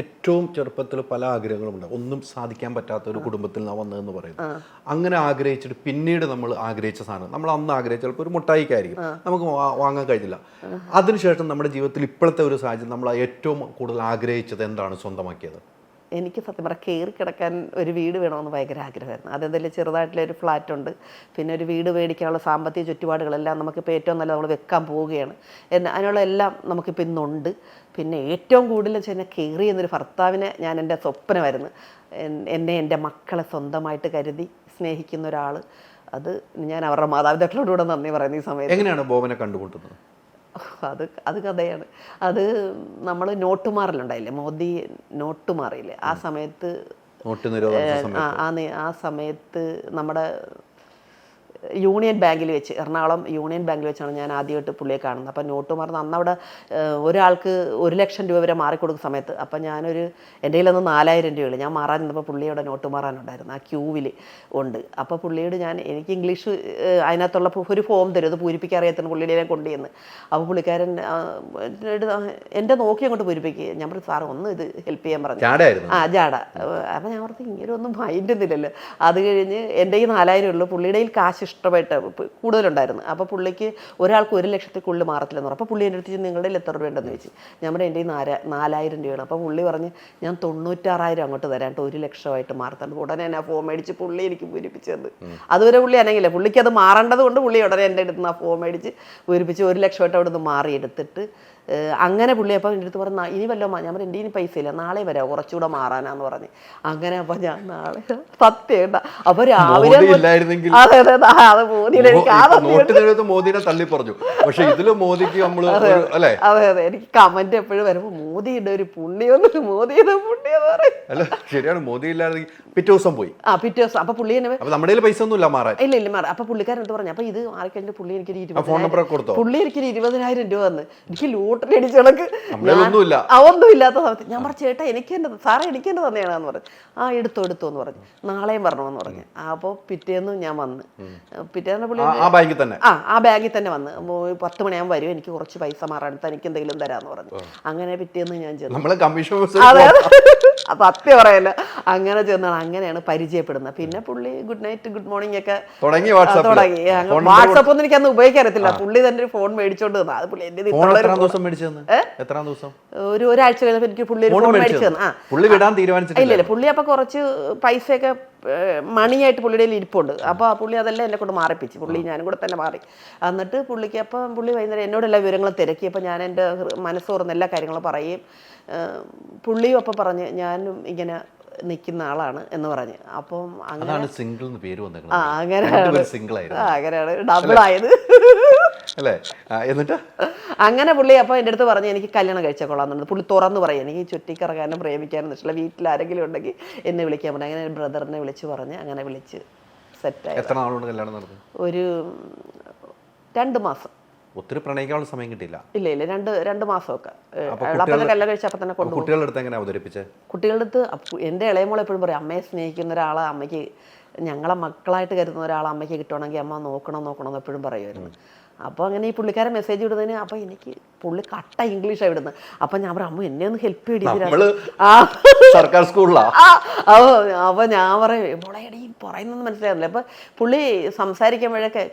ഏറ്റവും ചെറുപ്പത്തിൽ പല ആഗ്രഹങ്ങളും ഉണ്ട് ഒന്നും സാധിക്കാൻ പറ്റാത്ത ഒരു കുടുംബത്തിൽ നിന്നാണ് വന്നതെന്ന് പറയുന്നത്. അങ്ങനെ ആഗ്രഹിച്ചിട്ട് പിന്നീട് നമ്മൾ ആഗ്രഹിച്ച സാധനം നമ്മൾ അന്ന് ആഗ്രഹിച്ച ചിലപ്പോൾ ഒരു മുട്ടായിക്കായിരിക്കും നമുക്ക് വാങ്ങാൻ കഴിഞ്ഞില്ല. അതിനുശേഷം നമ്മുടെ ജീവിതത്തിൽ ഇപ്പോഴത്തെ ഒരു സാഹചര്യം നമ്മൾ ഏറ്റവും കൂടുതൽ ആഗ്രഹിച്ചത് എന്താണ് സ്വന്തമാക്കിയത്? എനിക്ക് സത്യം പറയാം കയറി കിടക്കാൻ ഒരു വീട് വേണമെന്ന് ഭയങ്കര ആഗ്രഹമായിരുന്നു. അതെന്തായാലും ഒരു ഫ്ലാറ്റ് ഉണ്ട്. പിന്നെ ഒരു വീട് മേടിക്കാനുള്ള സാമ്പത്തിക ചുറ്റുപാടുകളെല്ലാം നമുക്കിപ്പോൾ ഏറ്റവും നല്ല നമ്മൾ വെക്കാൻ പോവുകയാണ്. എന്ന അതിനുള്ള എല്ലാം നമുക്കിപ്പോൾ ഇന്നുണ്ട്. പിന്നെ ഏറ്റവും കൂടുതൽ വെച്ച് കഴിഞ്ഞാൽ കയറി എന്നൊരു ഭർത്താവിനെ ഞാൻ എന്റെ സ്വപ്നമായിരുന്നു. എന്നെ എന്റെ മക്കളെ സ്വന്തമായിട്ട് കരുതി സ്നേഹിക്കുന്ന ഒരാൾ അത് ഞാൻ അവരുടെ മാതാപിതാക്കളോടുകൂടെ നന്ദി പറയുന്നു ഈ സമയത്ത്. എങ്ങനെയാണ് ബോബനെ കണ്ടുമുട്ടുന്നത്? അത് അത് കഥയാണ്. അത് നമ്മൾ നോട്ടുമാറിലുണ്ടായില്ലേ മോദി നോട്ടുമാറിയില്ലേ ആ സമയത്ത് നോട്ട് മാറിയില്ലേ ആ സമയത്ത്. ആ ആ സമയത്ത് നമ്മുടെ യൂണിയൻ ബാങ്കിൽ വെച്ച് എറണാകുളം യൂണിയൻ ബാങ്കിൽ വെച്ചാണ് ഞാൻ ആദ്യമായിട്ട് പുള്ളിയെ കാണുന്നത്. അപ്പം നോട്ട് മറന്ന് അന്ന് അവിടെ ഒരാൾക്ക് ഒരു ലക്ഷം രൂപ വരെ മാറിക്കൊടുക്കുന്ന സമയത്ത് അപ്പം ഞാനൊരു എന്റെ കയ്യിലൊന്ന് നാലായിരം രൂപയുള്ളൂ ഞാൻ മാറാൻ നിന്നപ്പോൾ പുള്ളിയുടെ നോട്ട് മാറാനുണ്ടായിരുന്നു ആ ക്യൂവിൽ ഉണ്ട്. അപ്പോൾ പുള്ളിയോട് ഞാൻ എനിക്ക് ഇംഗ്ലീഷ് അതിനകത്തുള്ള ഒരു ഫോം തരും. അത് പൂരിപ്പിക്കാൻ അറിയാത്ത പുള്ളിയുടെ ഞാൻ കൊണ്ടുചെന്ന് അപ്പോൾ പുള്ളിക്കാരൻ എന്റെ നോക്കി അങ്ങോട്ട് പൂരിപ്പിക്കുക ഞാൻ പറഞ്ഞു സാർ ഒന്ന് ഇത് ഹെൽപ്പ് ചെയ്യാൻ പറഞ്ഞു. ആ ജാട അപ്പം ഞാൻ പറഞ്ഞു ഇങ്ങനെ ഒന്നും മൈൻഡ് ഒന്നുമില്ലല്ലോ. അത് കഴിഞ്ഞ് എന്റെ ഈ നാലായിരം ഉള്ളൂ. പുള്ളിയുടെ കയ്യിൽ കാശ് ഇഷ്ടമായിട്ട് കൂടുതലുണ്ടായിരുന്നു. അപ്പോൾ പുള്ളിക്ക് ഒരാൾക്ക് ഒരു ലക്ഷത്തിൽ കൂടുതൽ മാറത്തില്ലെന്ന് പറഞ്ഞു. അപ്പോൾ പുള്ളി എന്റെ അടുത്ത് നിങ്ങളുടെ കയ്യിൽ എത്ര രൂപ ഉണ്ടെന്ന് ചോദിച്ചു പറഞ്ഞു എന്റെ നാല നാലായിരം രൂപയാണ്. അപ്പോൾ പുള്ളി പറഞ്ഞ് ഞാൻ തൊണ്ണൂറ്റാറായിരം അങ്ങോട്ട് തരാം. ഒരു ലക്ഷമായിട്ട് മാറത്തുണ്ട് ഉടനെ ഞാൻ ഫോം മേടിച്ച് പുള്ളി എനിക്ക് പൂരിപ്പിച്ച് തന്നു അതുവരെ പുള്ളി അനങ്ങില്ല പുള്ളിക്ക് അത് മാറേണ്ടത് കൊണ്ട് പുള്ളി ഉടനെ എന്റെ അടുത്ത് നിന്ന് ആ ഫോം മേടിച്ച് പൂരിപ്പിച്ച് ഒരു ലക്ഷമായിട്ട് അവിടെ നിന്ന് മാറി എടുത്തിട്ട് ഏഹ് അങ്ങനെ പുള്ളി അപ്പം എന്റെ അടുത്ത് പറഞ്ഞു ഇനി വല്ലോ ഞാൻ പറഞ്ഞു എന്റെ ഇനി പൈസ ഇല്ല നാളെ വരാം കുറച്ചുകൂടെ മാറാനാന്ന് പറഞ്ഞ്. അങ്ങനെ അപ്പം ഞാൻ നാളെ സത്യം അപ്പോൾ രാവിലെ അതെ അതെ അതെ, മോദിയിൽ എനിക്ക് ആ മോദിനെ തള്ളി പറഞ്ഞു പക്ഷെ ഇതിൽ മോദിക്ക് നമ്മൾ അല്ലേ? അതെ അതെ എനിക്ക് കമന്റ് എപ്പോഴും വരുമ്പോൾ മോദിയുടെ ഒരു പുണ്യം മോദിയുടെ പുണ്യം അല്ല ശരിയാണ് മോദി ഇല്ലായിരുന്നെങ്കിൽ പിറ്റേ ദിവസം പോയി. ആ പിറ്റേ ദിവസം. അപ്പൊ പുള്ളി എന്നെ അപ്പൊ നമ്മുടെ പൈസ ഒന്നും ഇല്ല മാറാൻ. ഇല്ല ഇല്ല മാറാം അപ്പൊ പുള്ളിക്കാരൻ എന്ത് പറഞ്ഞു? അപ്പൊ ഇത് മാറിക്കഴിഞ്ഞിട്ട് പുള്ളി എനിക്ക് പുള്ളി എനിക്ക് ഇരുപതിനായിരം രൂപ വന്ന് എനിക്ക് ലൂട്ടറി അടിച്ച കണക്ക് ഒന്നും ഇല്ലാത്ത സമയത്ത് ഞാൻ പറഞ്ഞു ചേട്ടാ എനിക്ക് എന്റെ സാറേ എനിക്ക് എന്റെ തന്നെയാണെന്ന് പറഞ്ഞു. ആ എടുത്തോ എടുത്തു എന്ന് പറഞ്ഞു. നാളെയും വരണമെന്ന് പറഞ്ഞു. അപ്പോൾ പിറ്റേന്ന് ഞാൻ വന്ന്. പിറ്റേന്ന് പുള്ളി ആ- ബാങ്കിൽ തന്നെ? ആ ആ ബാഗിൽ തന്നെ വന്ന്. പത്ത് മണിയാകുമ്പോൾ വരും എനിക്ക് കുറച്ച് പൈസ മാറാൻ തനിക്ക് എന്തെങ്കിലും തരാമെന്ന് പറഞ്ഞു. അങ്ങനെ പിറ്റേന്ന് ഞാൻ ചെന്നു. അതെ അപ്പൊ അത്യ പറയല്ല. അങ്ങനെ ചെന്നാണ്. അങ്ങനെയാണ് പരിചയപ്പെടുന്നത്. പിന്നെ പുള്ളി ഗുഡ് നൈറ്റ് ഗുഡ് മോർണിംഗ് ഒക്കെ തുടങ്ങി വാട്സാപ്പ് വാട്സാപ്പിൽ തുടങ്ങി. വാട്സപ്പ് ഒന്നും എനിക്ക് അന്ന് ഉപയോഗിക്കാൻ അറിയത്തില്ല പുള്ളി തന്നെ ഒരു ഫോൺ മേടിച്ചോണ്ട് തന്നു അത് പുള്ളി എന്റെ എത്രാം ദിവസം? ഒരു ഒരാഴ്ച കഴിഞ്ഞപ്പോൾ എനിക്ക് പുള്ളി ഒരു ഫോൺ ഫോൺ മേടിച്ചു മേടിച്ചു തന്നു ആ പുള്ളി വിടാൻ ഇല്ല തീരുമാനിച്ചിട്ടില്ല പുള്ളി അപ്പോൾ കുറച്ച് പൈസയൊക്കെ ഏഹ്, മണിയായിട്ട് പുള്ളിയുടെ കയ്യിൽ ഇരിപ്പുണ്ട്. അപ്പോൾ ആ പുള്ളി അതെല്ലാം എന്നെ കൊണ്ട് മാറിപ്പിച്ചു. പുള്ളി ഞാനും കൂടെ തന്നെ മാറി. എന്നിട്ട് പുള്ളിക്ക് അപ്പം പുള്ളി വൈകുന്നേരം എന്നോട് എല്ലാ വിവരങ്ങളും തിരക്കി. അപ്പൊ ഞാൻ എന്റെ മനസ്സ് തുറന്ന് എല്ലാ കാര്യങ്ങളും പറയും. ഏഹ്, പുള്ളിയും അപ്പം പറഞ്ഞ് ഞാനും ഇങ്ങനെ നിൽക്കുന്ന ആളാണ് എന്ന് പറഞ്ഞ്. അപ്പം അങ്ങനെ അതാണ് സിംഗിൾ എന്ന് പേര് ആ വന്നേക്കുന്നത് അങ്ങനെയാണ്. സിംഗിൾ ആ ആയിരുന്നു. അങ്ങനെയാണ്. ഡബിൾ ആയത്. അല്ലേ? എന്നിട്ട്? അങ്ങനെ പുള്ളി അപ്പോൾ എന്റെ അടുത്ത് പറഞ്ഞു എനിക്ക് കല്യാണം കഴിച്ചാൽ കൊള്ളാമെന്നുണ്ട്. പുള്ളി തുറന്ന് പറയും എനിക്ക് ചുറ്റിക്കറങ്ങാനും പ്രേമിക്കാനും ഇഷ്ടമില്ല. വീട്ടിൽ ആരെങ്കിലും ഉണ്ടെങ്കിൽ എന്ന് വിളിക്കാൻ പറഞ്ഞു. അങ്ങനെ ബ്രദറിനെ വിളിച്ച് പറഞ്ഞ് അങ്ങനെ വിളിച്ച് സെറ്റായി എത്ര നാളുകൊണ്ട് കല്യാണം നടന്നു? ഒരു രണ്ട് മാസം. ഒത്തിരി പ്രണയിക്കാനുള്ള സമയം കിട്ടിയില്ല. ഇല്ല ഇല്ല രണ്ട് രണ്ട് മാസമൊക്കെ. അപ്പം തന്നെ കല്യാണം തന്നെ അപ്പൊ കൊണ്ടുപോകും. കുട്ടികളുടെ അടുത്ത് എങ്ങനെ അവതരിപ്പിച്ചേ? കുട്ടികളുടെ അടുത്ത് എന്റെ ഇളയമോൾ എപ്പോഴും പറയും അമ്മയെ സ്നേഹിക്കുന്ന ഒരാളെ അമ്മയ്ക്ക് ഞങ്ങളെ മക്കളായിട്ട് കരുതുന്ന ഒരാളെ അമ്മയ്ക്ക് കിട്ടുവാണെങ്കിൽ അമ്മ നോക്കണം നോക്കണം എന്ന് എപ്പോഴും പറയുമായിരുന്നു അപ്പോൾ അങ്ങനെ ഈ പുള്ളിക്കാരൻ മെസ്സേജ് വിടുന്നതിന് അപ്പോൾ എനിക്ക് പുള്ളി കട്ട ഇംഗ്ലീഷാണ് ഇവിടുന്ന്. അപ്പം ഞാൻ പറയാം അമ്മ എന്നെ ഒന്ന് ഹെൽപ്പ് ആ. സർക്കാർ സ്കൂളിലാ? അപ്പോൾ അപ്പൊ അപ്പൊ ഞാൻ പറയും മോളെ പറയുന്നൊന്നും മനസ്സിലാകുന്നില്ല അപ്പൊ പുള്ളി സംസാരിക്കുമ്പോഴൊക്കെ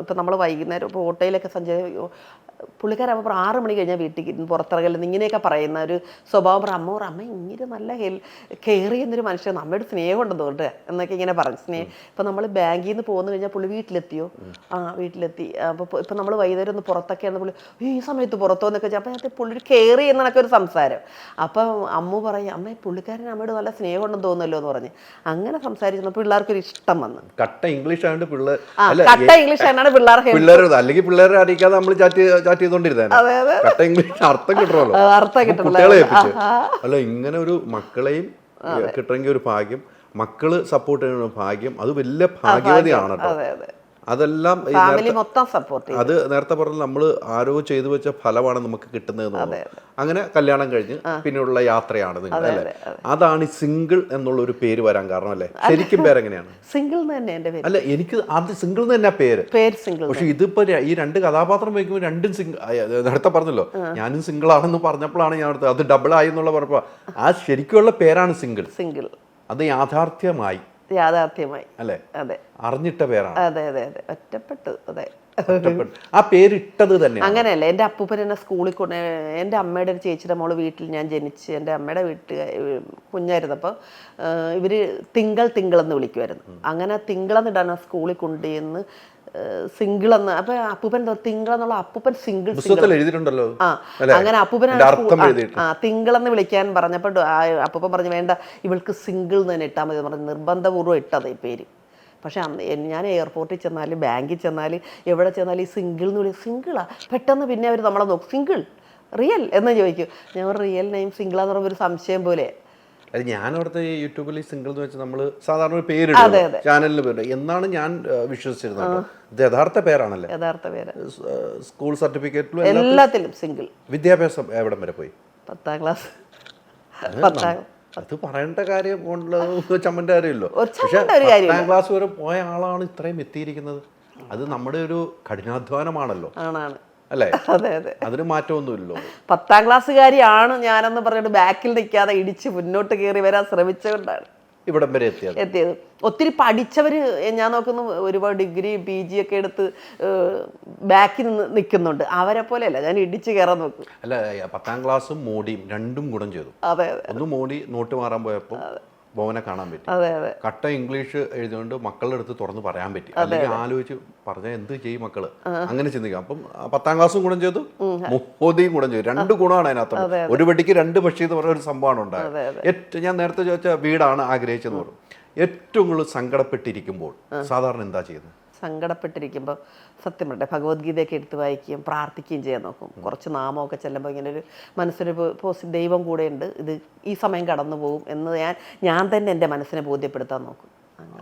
ഇപ്പൊ നമ്മൾ വൈകുന്നേരം ഇപ്പോൾ ഓട്ടോയിലൊക്കെ സഞ്ചരി പുള്ളിക്കാരമ്മ പറ ആറ് മണി കഴിഞ്ഞാൽ വീട്ടിൽ പുറത്തിറങ്ങലെന്ന് ഇങ്ങനെയൊക്കെ പറയുന്ന ഒരു സ്വഭാവം പറ അമ്മ അമ്മ ഇങ്ങനെ നല്ല ഹെൽ കെയർ ചെയ്യുന്നൊരു മനുഷ്യൻ നമ്മുടെ സ്നേഹം കൊണ്ട് എന്നൊക്കെ ഇങ്ങനെ പറഞ്ഞു സ്നേഹം ഇപ്പം നമ്മൾ ബാങ്കിൽ നിന്ന് പോകുന്നു കഴിഞ്ഞാൽ പുള്ളി വീട്ടിലെത്തിയോ? ആ വീട്ടിലെത്തി. അപ്പോൾ ഇപ്പം നമ്മൾ വൈകുന്നേരം ഒന്ന് പുറത്തൊക്കെ ആണ് പുള്ളി ഈ സമയത്ത് പുറത്തോ എന്നൊക്കെ അപ്പം ഞാൻ പുള്ളി കെയർ ചെയ്യുന്നതൊക്കെ ഒരു സംസാരം. അപ്പം അമ്മ പറയും അമ്മ പുള്ളിക്കാരൻ അമ്മയോട് നല്ല സ്നേഹം ഉണ്ടെന്ന് തോന്നുന്നല്ലോ എന്ന് പറഞ്ഞ്. അങ്ങനെ സംസാരിച്ചപ്പോൾ പിള്ളേർക്കൊരു ഇഷ്ടം വന്നു. കട്ട ഇംഗ്ലീഷ് ആയതുകൊണ്ട് പിള്ളേർ കട്ട ഇംഗ്ലീഷ് ആണ് പിള്ളേർ പിള്ളേർ അല്ലെങ്കിൽ പിള്ളേരെ അറിയിക്കാതെ നമ്മൾ ചാറ്റ് ചാറ്റ് ചെയ്തോണ്ടിരുന്നേ അതെ, അതെ. കട്ട ഇംഗ്ലീഷ് അർത്ഥം കിട്ടണമല്ലോ. അർത്ഥം കിട്ടണമല്ലോ. അല്ല ഇങ്ങനെ ഒരു മക്കളെയും കിട്ടണമെങ്കിൽ ഒരു ഭാഗ്യം. മക്കൾ സപ്പോർട്ട് ചെയ്യുന്ന ഭാഗ്യം അത് വലിയ ഭാഗ്യവതിയാണ് കേട്ടോ അതെ അതെ. അതെല്ലാം ഫാമിലി മൊത്തം സപ്പോർട്ട് അത് നേരത്തെ പറഞ്ഞ നമ്മൾ ആരോ ചെയ്തു വെച്ച ഫലമാണ് നമുക്ക് കിട്ടുന്നത് അങ്ങനെ കല്യാണം കഴിഞ്ഞ് പിന്നെയുള്ള യാത്രയാണ് നിങ്ങൾ അല്ലേ? അതാണ് ഈ സിംഗിൾ എന്നുള്ള ഒരു പേര് വരാൻ കാരണം അല്ലേ? ശരിക്കും പേരെങ്ങനെയാണ്? സിംഗിൾ തന്നെ പേര്. അല്ല എനിക്ക് അത് സിംഗിൾ തന്നെ പേര്. പേര് സിംഗിൾ പക്ഷെ ഇതിപ്പോ ഈ രണ്ട് കഥാപാത്രം വയ്ക്കുമ്പോൾ രണ്ടും സിംഗിൾ നേരത്തെ പറഞ്ഞല്ലോ. ഞാനും സിംഗിൾ ആണെന്ന് പറഞ്ഞപ്പോഴാണ് ഞാൻ അത് ഡബിൾ ആയി എന്നുള്ള പറഞ്ഞപ്പോ ആ ശരിക്കുള്ള പേരാണ് സിംഗിൾ സിംഗിൾ അത് യാഥാർത്ഥ്യമായി. യാഥാർത്ഥ്യമായി. അല്ലേ? അതെ. അറിഞ്ഞിട്ട പേരാണ്. അതെ അതെ അതെ. ഒറ്റപ്പെട്ടു അതെ. ആ പേരിട്ടത് തന്നെ അങ്ങനെയല്ല. എന്റെ അപ്പൂപ്പൻ എന്നെ സ്കൂളിൽ കൊണ്ട് എന്റെ അമ്മയുടെ ഒരു ചേച്ചിയുടെ മോൾ വീട്ടിൽ ഞാൻ ജനിച്ച് എന്റെ അമ്മയുടെ വീട്ടിൽ കുഞ്ഞായിരുന്നപ്പോൾ ഇവർ തിങ്കൾ തിങ്കൾ എന്ന് വിളിക്കുമായിരുന്നു അങ്ങനെ തിങ്കളെന്നിടാണ് സ്കൂളിൽ കൊണ്ടുചെന്ന് സിംഗിൾ എന്ന് അപ്പൊ അപ്പൂപ്പൻ തിങ്കൾ എന്നുള്ള അപ്പൂപ്പൻ സിംഗിൾ എഴുതിയിട്ടുണ്ടല്ലോ. ആ അങ്ങനെ അപ്പൂപ്പൻ ആ തിങ്കൾ തിങ്കളെന്ന് വിളിക്കാൻ പറഞ്ഞപ്പോൾ അപ്പൂപ്പൻ പറഞ്ഞു വേണ്ട ഇവൾക്ക് സിംഗിൾ എന്ന് തന്നെ ഇട്ടാൽ മതി. പറഞ്ഞു. നിർബന്ധപൂർവം ഇട്ടത് ഈ പേര്. പക്ഷെ ഞാൻ എയർപോർട്ടിൽ ചെന്നാൽ ബാങ്കിൽ ചെന്നാൽ എവിടെ ചെന്നാൽ ഈ സിംഗിൾ എന്ന് വിളിക്കും സിംഗിളാ? പെട്ടെന്ന് പിന്നെ അവർ നമ്മളെ നോക്കും. സിംഗിൾ? റിയൽ? എന്ന് ചോദിക്കും. ഞാൻ റിയൽ നെയിം സിംഗിളാന്ന് പറയുമ്പോൾ ഒരു സംശയം പോലെ. അത് ഞാൻ അവിടുത്തെ യൂട്യൂബിൽ സിംഗിൾ എന്ന് വെച്ചാൽ നമ്മൾ സാധാരണ ഒരു പേര് ചാനലിന് പേര് എന്നാണ് ഞാൻ വിശ്വസിച്ചിരുന്നത്. ഇത് യഥാർത്ഥ പേരാണല്ലേ? യഥാർത്ഥ പേര്. സ്കൂൾ സർട്ടിഫിക്കറ്റിലും എല്ലാ എല്ലാത്തിലും? സിംഗിൾ വിദ്യാഭ്യാസം എവിടം വരെ പോയി? പത്താം ക്ലാസ് പത്താം അത് പറയേണ്ട കാര്യം കൊണ്ടുള്ളത് ചമ്മന്റെ കാര്യമല്ലോ. പക്ഷെ. പത്താം ക്ലാസ് വരെ പോയ ആളാണ് ഇത്രയും എത്തിയിരിക്കുന്നത്. അത് നമ്മുടെ ഒരു കഠിനാധ്വാനമാണല്ലോ. ആണാണ്. അല്ലേ? അതെ അതെ. അതിന് മാറ്റമൊന്നുമില്ലല്ലോ. പത്താം ക്ലാസ്സുകാരിയാണ് ഞാനെന്ന് പറഞ്ഞിട്ട് ബാക്കിൽ നിൽക്കാതെ ഇടിച്ച് മുന്നോട്ട് കയറി വരാൻ ശ്രമിച്ചുകൊണ്ടാണ് ഇവിടം വരെ എത്തിയത്. എത്തിയത്. ഒത്തിരി പഠിച്ചവർ ഞാൻ നോക്കുന്നു ഒരുപാട് ഡിഗ്രി പി ജി ഒക്കെ എടുത്ത് ബാക്കിൽ നിന്ന് നിൽക്കുന്നുണ്ട്. അവരെ പോലെയല്ല ഞാൻ ഇടിച്ച് കയറാൻ നോക്കും. അല്ല പത്താം ക്ലാസ്സും മോഡിയും രണ്ടും ഗുണം ചെയ്തു. അതെ അതെ. ഒന്ന് മോഡി നോട്ട് മാറാൻ പോയപ്പോൾ ഭവനെ കാണാൻ പറ്റി. കട്ട ഇംഗ്ലീഷ് എഴുതുകൊണ്ട് മക്കളുടെ അടുത്ത് തുറന്ന് പറയാൻ പറ്റി. അല്ലെങ്കിൽ ആലോചിച്ച് പറഞ്ഞാൽ എന്ത് ചെയ്യും മക്കൾ? അങ്ങനെ ചിന്തിക്കാം. അപ്പം പത്താം ക്ലാസ്സും ഗുണം ചെയ്തു. മോദിയും ഗുണം ചെയ്തു. രണ്ട് ഗുണമാണ് അതിനകത്ത്. ഒരു വെടിക്ക് രണ്ട് പക്ഷി എന്ന് പറഞ്ഞ ഒരു സംഭവമാണ് ഉണ്ടായത്. ഏറ്റവും ഞാൻ നേരത്തെ ചോദിച്ച വീടാണ് ആഗ്രഹിച്ചെന്ന് പറഞ്ഞു. ഏറ്റവും കൂടുതൽ സങ്കടപ്പെട്ടിരിക്കുമ്പോൾ സാധാരണ എന്താ ചെയ്യുന്നത്? സങ്കടപ്പെട്ടിരിക്കുമ്പോൾ സത്യം പറയട്ടെ ഭഗവത്ഗീതയൊക്കെ എടുത്ത് വായിക്കുകയും പ്രാർത്ഥിക്കുകയും ചെയ്യാൻ നോക്കും. കുറച്ച് നാമമൊക്കെ ചെല്ലുമ്പോൾ ഇങ്ങനെ ഒരു മനസ്സിന് പോസിറ്റീവ് ദൈവം കൂടെ ഉണ്ട്. ഇത് ഈ സമയം കടന്നു പോകും എന്ന് ഞാൻ ഞാൻ തന്നെ എന്റെ മനസ്സിനെ ബോധ്യപ്പെടുത്താൻ നോക്കും.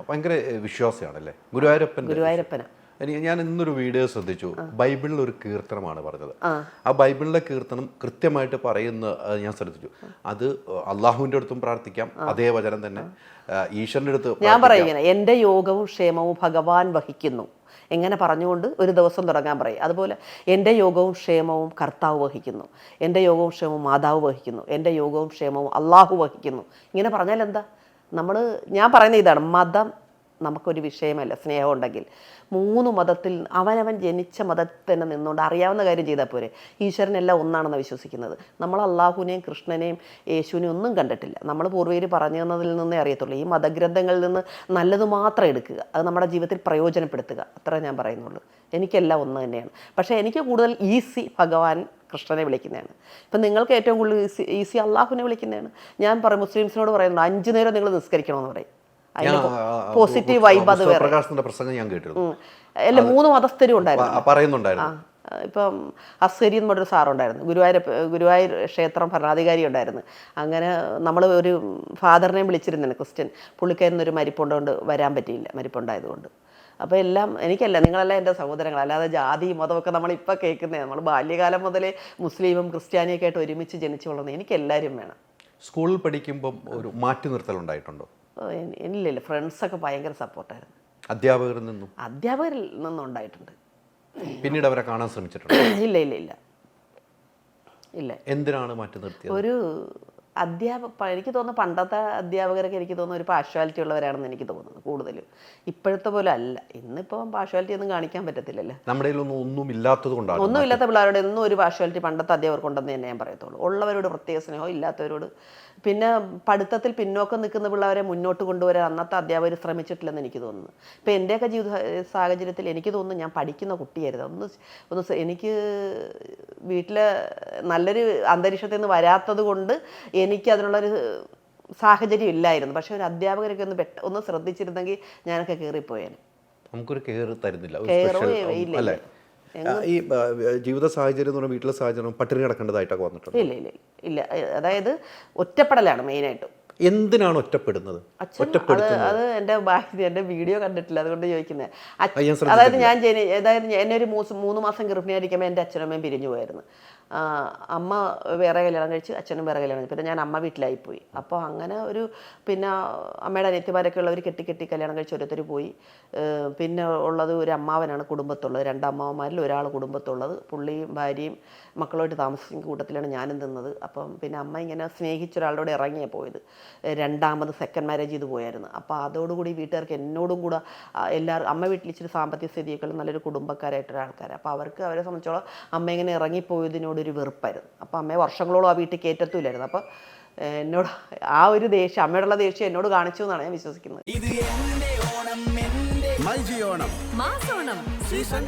ഭയങ്കര വിശ്വാസമാണല്ലേ ഗുരുവായൂരപ്പൻ ഗുരുവായൂരപ്പന. എനിക്ക് ഞാൻ ഇന്നൊരു വീഡിയോ ശ്രദ്ധിച്ചു. ബൈബിളിൽ ഒരു കീർത്തനമാണ് പറഞ്ഞത്. ആ. ബൈബിളിലെ കീർത്തനം കൃത്യമായിട്ട് പറയുന്ന ഞാൻ ശ്രദ്ധിച്ചു. അത് അള്ളാഹുവിന്റെ അടുത്തും പ്രാർത്ഥിക്കാം അതേ വചനം തന്നെ ഈശ്വരന്റെ ഈശ്വരന്റെ അടുത്ത് ഞാൻ പറയുന്നത് എന്റെ എന്റെ യോഗവും ക്ഷേമവും ഭഗവാൻ വഹിക്കുന്നു. എങ്ങനെ പറഞ്ഞുകൊണ്ട് ഒരു ദിവസം തുടങ്ങാൻ പറയും. അതുപോലെ എന്റെ യോഗവും ക്ഷേമവും കർത്താവ് വഹിക്കുന്നു. എന്റെ യോഗവും ക്ഷേമവും മാതാവ് വഹിക്കുന്നു. എന്റെ യോഗവും ക്ഷേമവും അള്ളാഹു വഹിക്കുന്നു. ഇങ്ങനെ പറഞ്ഞാൽ എന്താ? നമ്മൾ ഞാൻ പറയുന്ന ഇതാണ് മതം നമുക്കൊരു വിഷയമല്ല സ്നേഹമുണ്ടെങ്കിൽ. മൂന്ന് മതത്തിൽ അവനവൻ ജനിച്ച മതത്തിൽ തന്നെ നിന്നുകൊണ്ട് അറിയാവുന്ന കാര്യം ചെയ്താൽ പോരെ. ഈശ്വരനെല്ലാം ഒന്നാണെന്ന് വിശ്വസിക്കുന്നത്. നമ്മൾ അള്ളാഹുവിനെയും കൃഷ്ണനെയും യേശുവിനെയും ഒന്നും കണ്ടിട്ടില്ല. നമ്മൾ പൂർവീര് പറഞ്ഞു തന്നതിൽ നിന്നേ അറിയത്തുള്ളൂ. ഈ മതഗ്രന്ഥങ്ങളിൽ നിന്ന് നല്ലത് മാത്രം എടുക്കുക. അത് നമ്മുടെ ജീവിതത്തിൽ പ്രയോജനപ്പെടുത്തുക. അത്ര ഞാൻ പറയുന്നുള്ളൂ. എനിക്കെല്ലാം ഒന്ന് തന്നെയാണ്. പക്ഷേ എനിക്ക് കൂടുതൽ ഈസി ഭഗവാൻ കൃഷ്ണനെ വിളിക്കുന്നതാണ്. ഇപ്പം നിങ്ങൾക്ക് ഏറ്റവും കൂടുതൽ ഈസി ഈസി അള്ളാഹുവിനെ വിളിക്കുന്നതാണ്. ഞാൻ പറയും മുസ്ലിംസിനോട് പറയുന്നുണ്ട് അഞ്ച് നേരം നിങ്ങൾ നിസ്കരിക്കണമെന്ന് പറയും. അതിന് പോസിറ്റീവ് വൈബ് അത് വേറെ പ്രസംഗം ഞാൻ കേട്ടിരുന്നു. അല്ല മൂന്ന് മതസ്ഥരും ഉണ്ടായിരുന്നു. പറയുന്നുണ്ടായിരുന്നു. ഇപ്പം അസ്സരി എന്ന് പറഞ്ഞൊരു സാറുണ്ടായിരുന്നു. ഗുരുവായൂർ ഗുരുവായൂർ ക്ഷേത്രം ഭരണാധികാരി ഉണ്ടായിരുന്നു. അങ്ങനെ നമ്മൾ ഒരു ഫാദറിനെ വിളിച്ചിരുന്നു ക്രിസ്ത്യൻ. പുള്ളിക്കാരൻ ഒരു മരിപ്പുണ്ടോണ്ട് വരാൻ പറ്റിയില്ല മരിപ്പുണ്ടായതുകൊണ്ട്. അപ്പോൾ എല്ലാം എനിക്കല്ല നിങ്ങളെല്ലാം എന്റെ സഹോദരങ്ങൾ അല്ലാതെ ജാതി മതമൊക്കെ നമ്മളിപ്പോൾ കേൾക്കുന്നത് നമ്മൾ ബാല്യകാലം മുതലേ മുസ്ലിമും ക്രിസ്ത്യാനിയൊക്കെ ആയിട്ട് ഒരുമിച്ച് ജനിച്ചു വളർന്നു എനിക്കെല്ലാവരും വേണം. സ്കൂളിൽ പഠിക്കുമ്പം ഒരു മാറ്റി എനി- ഇല്ലില്ല ഫ്രണ്ട്സൊക്കെ ഭയങ്കര സപ്പോർട്ടായിരുന്നു. അധ്യാപകരിൽ നിന്നും? അധ്യാപകരിൽ നിന്നും ഉണ്ടായിട്ടുണ്ട്. പിന്നീട് അവരെ കാണാൻ ശ്രമിച്ചിട്ടുണ്ട്? ഇല്ല ഇല്ല ഇല്ല. ഇല്ല. എന്തിനാണ് മാറ്റി നിർത്തിയത്? ഒരു അധ്യാപക എനിക്ക് തോന്നുന്നു പണ്ടത്തെ അധ്യാപകരൊക്കെ എനിക്ക് തോന്നുന്നു ഒരു പാഷ്വാലിറ്റി ഉള്ളവരാണെന്ന് എനിക്ക് തോന്നുന്നു കൂടുതൽ ഇപ്പോഴത്തെ പോലെ അല്ല. ഇന്നിപ്പോൾ പാഷ്വാലിറ്റി ഒന്നും കാണിക്കാൻ പറ്റത്തില്ലല്ലോ. നമ്മുടെ ഒന്നും ഒന്നും ഇല്ലാത്തത് കൊണ്ടാണ്. ഒന്നുമില്ലാത്ത പിള്ളേരോട് എന്നും ഒരു പാഷ്വാലിറ്റി പണ്ടത്തെ അധ്യാപകർക്കുണ്ടെന്ന് തന്നെ ഞാൻ പറയത്തുള്ളൂ. ഉള്ളവരോട് പ്രത്യേക സ്നേഹം ഇല്ലാത്തവരോട് പിന്നെ പഠിത്തത്തിൽ പിന്നോക്കം നിൽക്കുന്ന പിള്ളേരെ മുന്നോട്ട് കൊണ്ടുവരാൻ അന്നത്തെ അധ്യാപകർ ശ്രമിച്ചിട്ടില്ലെന്ന് എനിക്ക് തോന്നുന്നു. ഇപ്പം എന്റെയൊക്കെ ജീവിത സാഹചര്യത്തിൽ എനിക്ക് തോന്നുന്നു ഞാൻ പഠിക്കുന്ന കുട്ടിയായിരുന്നു. ഒന്ന് ഒന്ന് എനിക്ക് വീട്ടിൽ നല്ലൊരു അന്തരീക്ഷത്തിൽ നിന്ന് വരാത്തത് കൊണ്ട് എനിക്ക് അതിനുള്ളൊരു സാഹചര്യം ഇല്ലായിരുന്നു. പക്ഷെ ഒരു അധ്യാപകരൊക്കെ ഒന്ന് പെട്ട ഒന്ന് ശ്രദ്ധിച്ചിരുന്നെങ്കിൽ ഞാനൊക്കെ കയറിപ്പോയേനെ. നമുക്കൊരു കെയർ തരുന്നില്ല. ഈ ജീവിത സാഹചര്യം എന്ന് വീട്ടിലെ സാഹചര്യം പട്ടിണി കിടക്കേണ്ടതായിട്ടൊക്കെ വന്നിട്ടുണ്ട്? ഇല്ല ഇല്ല ഇല്ല. അതായത് ഒറ്റപ്പെടലാണ് മെയിനായിട്ടും. എന്തിനാണ് ഒറ്റപ്പെടുന്നത്? അത് എന്റെ എന്റെ ബാക്കി എന്റെ വീഡിയോ കണ്ടിട്ടില്ല അതുകൊണ്ട് ചോദിക്കുന്നത്. അതായത് ഞാൻ അതായത് എന്നെ ഒരു മൂന്ന് മാസം ഗർഭിണിയായിരിക്കുമ്പോൾ എന്റെ അച്ഛനമ്മയും പിരിഞ്ഞു പോയായിരുന്നു. ആ, അമ്മ വേറെ കല്യാണം കഴിച്ച് അച്ഛനും വേറെ കല്യാണം കഴിച്ചു. പിന്നെ ഞാൻ അമ്മ വീട്ടിലായി പോയി അപ്പോൾ അങ്ങനെ ഒരു പിന്നെ അമ്മയുടെ അനിയത്തിമാരൊക്കെ ഉള്ളവർ കെട്ടി കെട്ടി കല്യാണം കഴിച്ച് ഓരോരുത്തർ പോയി. പിന്നെ ഉള്ളത് ഒരു അമ്മാവനാണ് കുടുംബത്തുള്ളത്. രണ്ട് ഒരാൾ കുടുംബത്തുള്ളത്. പുള്ളിയും ഭാര്യയും മക്കളുമായിട്ട് താമസിക്കുന്ന കൂട്ടത്തിലാണ് ഞാനും നിന്നത്. അപ്പം പിന്നെ അമ്മ ഇങ്ങനെ സ്നേഹിച്ച ഒരാളോട് ഇറങ്ങിയാണ് പോയത്. രണ്ടാമത് സെക്കൻഡ് മാരേജ് ചെയ്ത് പോയായിരുന്നു. അപ്പോൾ അതോടുകൂടി വീട്ടുകാർക്ക് എന്നോടും കൂടെ എല്ലാവരും അമ്മ വീട്ടിൽ ഇച്ചിരി സാമ്പത്തിക സ്ഥിതിയൊക്കെ നല്ലൊരു കുടുംബക്കാരായിട്ടൊരു ആൾക്കാർ അപ്പോൾ അവർക്ക് അവരെ സംബന്ധിച്ചോളം അമ്മ ഇങ്ങനെ ഇറങ്ങിപ്പോയതിനോടൊരു വെറുപ്പായിരുന്നു. അപ്പോൾ അമ്മയെ വർഷങ്ങളോളം ആ വീട്ടിൽ കയറ്റത്തുമില്ലായിരുന്നു അപ്പോൾ എന്നോട് ആ ഒരു ദേഷ്യം അമ്മയോടുള്ള ദേഷ്യം എന്നോട് കാണിച്ചു എന്നാണ് ഞാൻ വിശ്വസിക്കുന്നത്. ഇത് എന്റെ ഓണം ഓണം. സീസൺ